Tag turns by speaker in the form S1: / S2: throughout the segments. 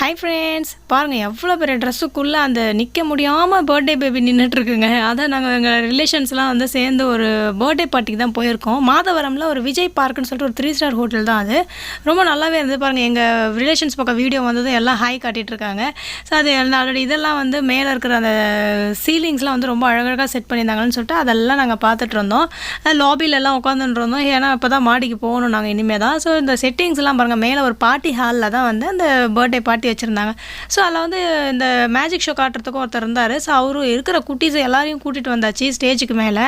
S1: Hi friends பாருங்கள் எவ்வளோ பெரிய ட்ரெஸ்ஸுக்குள்ளே அந்த நிற்க முடியாமல் பர்த்டே பேபி நின்றுட்டுருக்குங்க அதான் நாங்கள் எங்கள் ரிலேஷன்ஸ்லாம் வந்து சேர்ந்து ஒரு பர்த்டே பார்ட்டிக்கு தான் போயிருக்கோம். மாதவரமில் ஒரு விஜய் பார்க்குன்னு சொல்லிட்டு ஒரு த்ரீ ஸ்டார் ஹோட்டல் தான் அது. ரொம்ப நல்லாவே இருந்தது. பாருங்கள் எங்கள் ரிலேஷன்ஸ் பக்கம் வீடியோ வந்ததும் எல்லாம் ஹாய் காட்டிகிட்டு இருக்காங்க ஸோ அது ஆல்ரெடி இதெல்லாம் வந்து மேலே இருக்கிற அந்த சீலிங்ஸ்லாம் வந்து ரொம்ப அழகழகாக செட் பண்ணியிருந்தாங்கன்னு சொல்லிட்டு அதெல்லாம் நாங்கள் பார்த்துட்டு இருந்தோம். லாபிலெல்லாம் எல்லாம் உட்காந்துட்டு இருந்தோம். ஏன்னா இப்போ தான் மாடிக்கு போகணும் நாங்கள் இனிமேல் தான் ஸோ இந்த செட்டிங்ஸ்லாம் பாருங்கள் மேலே ஒரு பார்ட்டி ஹாலில் தான் வந்து அந்த பர்த்டே பார்ட்டி வச்சுருந்தாங்க. ஸோ அதில் வந்து இந்த மேஜிக் ஷோ காட்டுறதுக்கும் ஒருத்தர் இருந்தார். ஸோ அவரும் இருக்கிற குட்டீஸ் எல்லாரையும் கூட்டிகிட்டு வந்தாச்சு ஸ்டேஜுக்கு மேலே.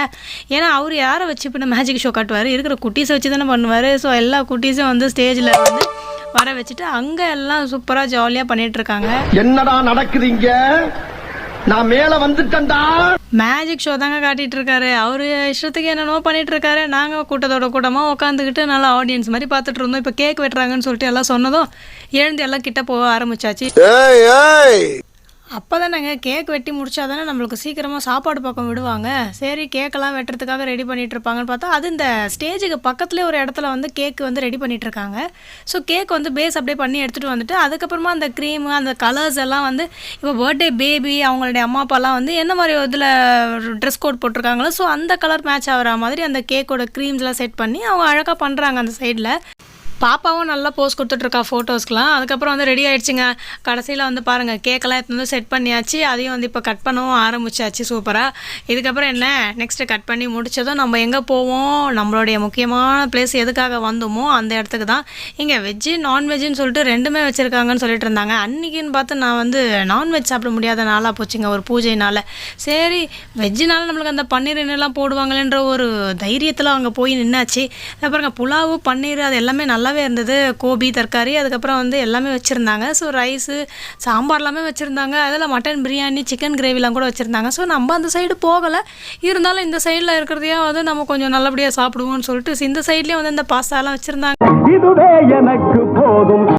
S1: ஏன்னா அவர் யாரை வச்சு இப்போ மேஜிக் ஷோ காட்டுவார்? இருக்கிற குட்டீஸை வச்சு தானே பண்ணுவார். ஸோ எல்லா குட்டீஸும் வந்து ஸ்டேஜில் வந்து வர வச்சுட்டு அங்கே எல்லாம் சூப்பராக ஜாலியாக பண்ணிகிட்ருக்காங்க
S2: என்னடா நடக்குதுங்க நான் மேல வந்துட்டேன்டா.
S1: மேஜிக் ஷோ தாங்க காட்டிட்டு இருக்காரு அவரு இஷ்டத்துக்கு என்னென்னமோ பண்ணிட்டு இருக்காரு நாங்கள் கூட்டத்தோட கூட்டமாக உட்காந்துக்கிட்டு நல்லா ஆடியன்ஸ் மாதிரி பார்த்துட்டு இருந்தோம் இப்போ கேக் வெட்டுறாங்கன்னு சொல்லிட்டு எல்லாம் சொன்னதும் எழுந்து எல்லாம் கிட்ட போக ஆரம்பிச்சாச்சு.
S2: ஏய் ஏய்!
S1: அப்போ தானேங்க கேக் வெட்டி முடிச்சா தானே நம்மளுக்கு சீக்கிரமாக சாப்பாடு பக்கம் விடுவாங்க. சரி கேக்கெல்லாம் வெட்டுறதுக்காக ரெடி பண்ணிட்டு இருப்பாங்கன்னு பார்த்தா அது இந்த ஸ்டேஜுக்கு பக்கத்துலேயே ஒரு இடத்துல வந்து கேக் வந்து ரெடி பண்ணிட்டு இருக்காங்க. ஸோ கேக் வந்து பேஸ் அப்படியே பண்ணி எடுத்துகிட்டு வந்துட்டு அதுக்கப்புறமா அந்த க்ரீமு அந்த கலர்ஸ் எல்லாம் வந்து இப்போ பர்த்டே பேபி அவங்களுடைய அம்மா அப்பாலாம் வந்து என்ன மாதிரி இதில் ட்ரெஸ் கோட் போட்டிருக்காங்களோ ஸோ அந்த கலர் மேட்ச் ஆகிற மாதிரி அந்த கேக்கோட க்ரீம்ஸ்லாம் செட் பண்ணி அவங்க அழகாக பண்ணுறாங்க அந்த சைடில் பாப்பாவும் நல்லா போஸ் கொடுத்துட்ருக்கா ஃபோட்டோஸ்க்கெலாம் அதுக்கப்புறம் வந்து ரெடி ஆகிடுச்சிங்க கடைசியில் வந்து பாருங்கள் கேக்கெல்லாம் எடுத்து வந்து செட் பண்ணியாச்சு. அதையும் வந்து இப்போ கட் பண்ணவும் ஆரம்பிச்சாச்சு சூப்பராக இதுக்கப்புறம் என்ன? நெக்ஸ்ட்டு கட் பண்ணி முடிச்சதும் நம்ம எங்கே போவோம்? நம்மளுடைய முக்கியமான பிளேஸ் எதுக்காக வந்தோமோ அந்த இடத்துக்கு தான். இங்கே வெஜ்ஜு நான்வெஜ்ஜுன்னு சொல்லிட்டு ரெண்டுமே வச்சுருக்காங்கன்னு சொல்லிட்டு இருந்தாங்க. அன்றைக்கின்னு பார்த்து நான் வந்து நான்வெஜ் சாப்பிட முடியாத நாளாக போச்சுங்க ஒரு பூஜைனால. சரி வெஜ்ஜினால நம்மளுக்கு அந்த பன்னீர் என்னெல்லாம் போடுவாங்களேன்ற ஒரு தைரியத்தில் அங்கே போய் நின்னாச்சு. அப்புறம் புலாவு பன்னீர் அது எல்லாமே நல்லா நல்லாவே இருந்தது. கோபி தர்காரி அதுக்கப்புறம் வந்து எல்லாமே வச்சுருந்தாங்க. ஸோ ரைஸு சாம்பார் எல்லாமே வச்சுருந்தாங்க. அதில் மட்டன் பிரியாணி சிக்கன் கிரேவிலாம் கூட வச்சுருந்தாங்க. ஸோ நம்ம அந்த சைடு போகலை. இருந்தாலும் இந்த சைடில் இருக்கிறதையே வந்து நம்ம கொஞ்சம் நல்லபடியாக சாப்பிடுவோம்னு சொல்லிட்டு இந்த சைட்லேயும் வந்து இந்த பாஸ்தாலாம் வச்சுருந்தாங்க.
S2: இதுவே எனக்கு போதும்.